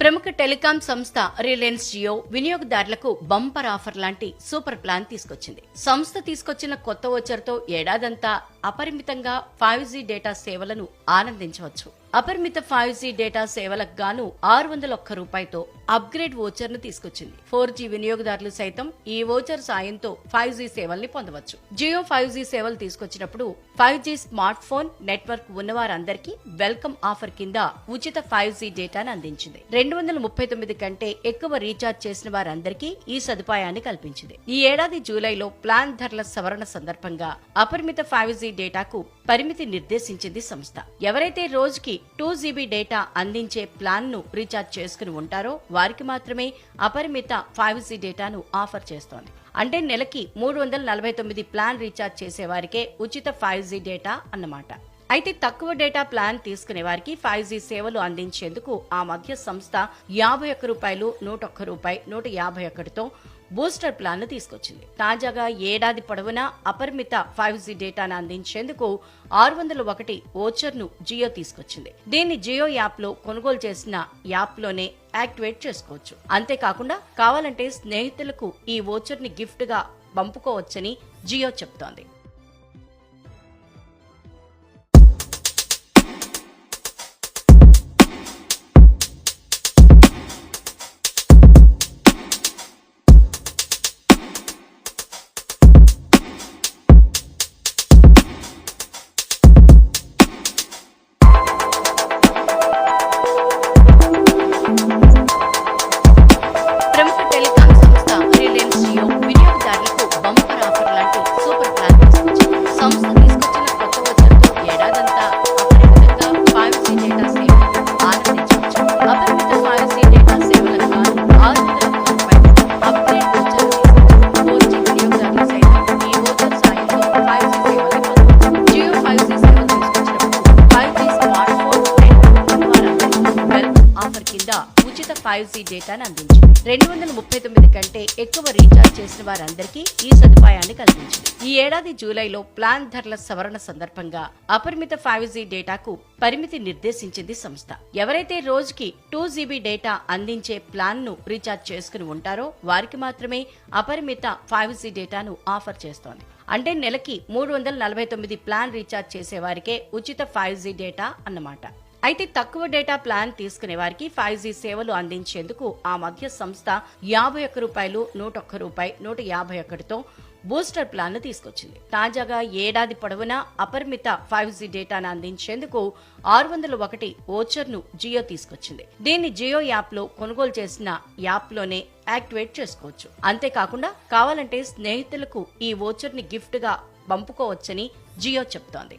ప్రముఖ టెలికాం సంస్థ రిలయన్స్ జియో వినియోగదారులకు బంపర్ ఆఫర్ లాంటి సూపర్ ప్లాన్ తీసుకొచ్చింది. సంస్థ తీసుకొచ్చిన కొత్త ఓచర్తో ఏడాదంతా అపరిమితంగా ఫైవ్ జీ డేటా సేవలను ఆనందించవచ్చు. అపరిమిత ఫైవ్ జీ డేటా సేవలకు గాను ఆరు వందల ఒక్క రూపాయితో అప్గ్రేడ్ ఓచర్ను తీసుకొచ్చింది. ఫోర్ జీ వినియోగదారులు సైతం ఈ ఓచర్ సాయంతో ఫైవ్ జీ సేవల్ని పొందవచ్చు. జియో ఫైవ్ జీ సేవలు తీసుకొచ్చినప్పుడు five G smart phone network ఉన్నవారందరికీ welcome offer కింద ఉచిత ఫైవ్ జీ డేటాను అందించింది. రెండు వందల ముప్పై తొమ్మిది కంటే ఎక్కువ రీఛార్జ్ చేసిన వారందరికీ ఈ సదుపాయాన్ని కల్పించింది. ఈ ఏడాది జూలైలో ప్లాన్ ధరల సవరణ సందర్భంగా అపరిమిత ఫైవ్ జీ డేటాకు పరిమితి నిర్దేశించింది సంస్థ. ఎవరైతే రోజుకి టూ జీబీ డేటా అందించే ప్లాన్ను రీఛార్జ్ చేసుకుని ఉంటారో వారికి మాత్రమే అపరిమిత ఫైవ్ జీ డేటాను ఆఫర్ చేస్తోంది. అంటే నెలకి మూడు వందల నలభై తొమ్మిది ప్లాన్ రీఛార్జ్ చేసే వారికే ఉచిత ఫైవ్ జీ డేటా అన్నమాట. అయితే తక్కువ డేటా ప్లాన్ తీసుకునే వారికి ఫైవ్ జీ సేవలు అందించేందుకు ఆ మధ్య సంస్థ యాభై ఒక్క రూపాయలు నూట ఒక్క రూపాయి నూట యాభై ఒకటితో బూస్టర్ ప్లాన్ను తీసుకొచ్చింది. తాజాగా ఏడాది పొడవునా అపరిమిత ఫైవ్ జీ డేటాను అందించేందుకు ఆరు వందల ఒకటి ఓచర్ను జియో తీసుకొచ్చింది. దీన్ని జియో యాప్లో కొనుగోలు చేసిన యాప్లోనే యాక్టివేట్ చేసుకోవచ్చు. అంతేకాకుండా కావాలంటే స్నేహితులకు ఈ ఓచర్ని గిఫ్ట్గా పంపుకోవచ్చని జియో చెప్తోంది. ఫైవ్ జీ డేటాను అందించింది. రెండు వందల ముప్పై తొమ్మిది కంటే ఎక్కువ రీఛార్జ్ చేసిన వారందరికీ ఈ సదుపాయాన్ని కల్పించింది. ఈ ఏడాది జూలైలో ప్లాన్ ధరల సవరణ సందర్భంగా అపరిమిత ఫైవ్ జీ డేటాకు పరిమితి నిర్దేశించింది సంస్థ. ఎవరైతే రోజుకి టూ జీబీ డేటా అందించే ప్లాన్ను రీఛార్జ్ చేసుకుని ఉంటారో వారికి మాత్రమే అపరిమిత ఫైవ్ జీ డేటాను ఆఫర్ చేస్తోంది. అంటే నెలకి మూడు వందల నలభై తొమ్మిది ప్లాన్ రీఛార్జ్ చేసే వారికే ఉచిత ఫైవ్ జీ డేటా అన్నమాట. అయితే తక్కువ డేటా ప్లాన్ తీసుకునే వారికి ఫైవ్ జీ సేవలు అందించేందుకు ఆ మధ్య సంస్థ యాభై ఒక్క రూపాయలు నూట ఒక్క రూపాయి నూట యాభై ఒకటితో బూస్టర్ ప్లాన్ను తీసుకొచ్చింది. తాజాగా ఏడాది పొడవునా అపరిమిత ఫైవ్ జీ డేటాను అందించేందుకు ఆరు వందల ఒకటి ఓచర్ను జియో తీసుకొచ్చింది. దీన్ని జియో యాప్లో కొనుగోలు చేసిన యాప్లోనే యాక్టివేట్ చేసుకోవచ్చు. అంతేకాకుండా కావాలంటే స్నేహితులకు ఈ ఓచర్ని గిఫ్ట్గా పంపుకోవచ్చని జియో చెప్తోంది.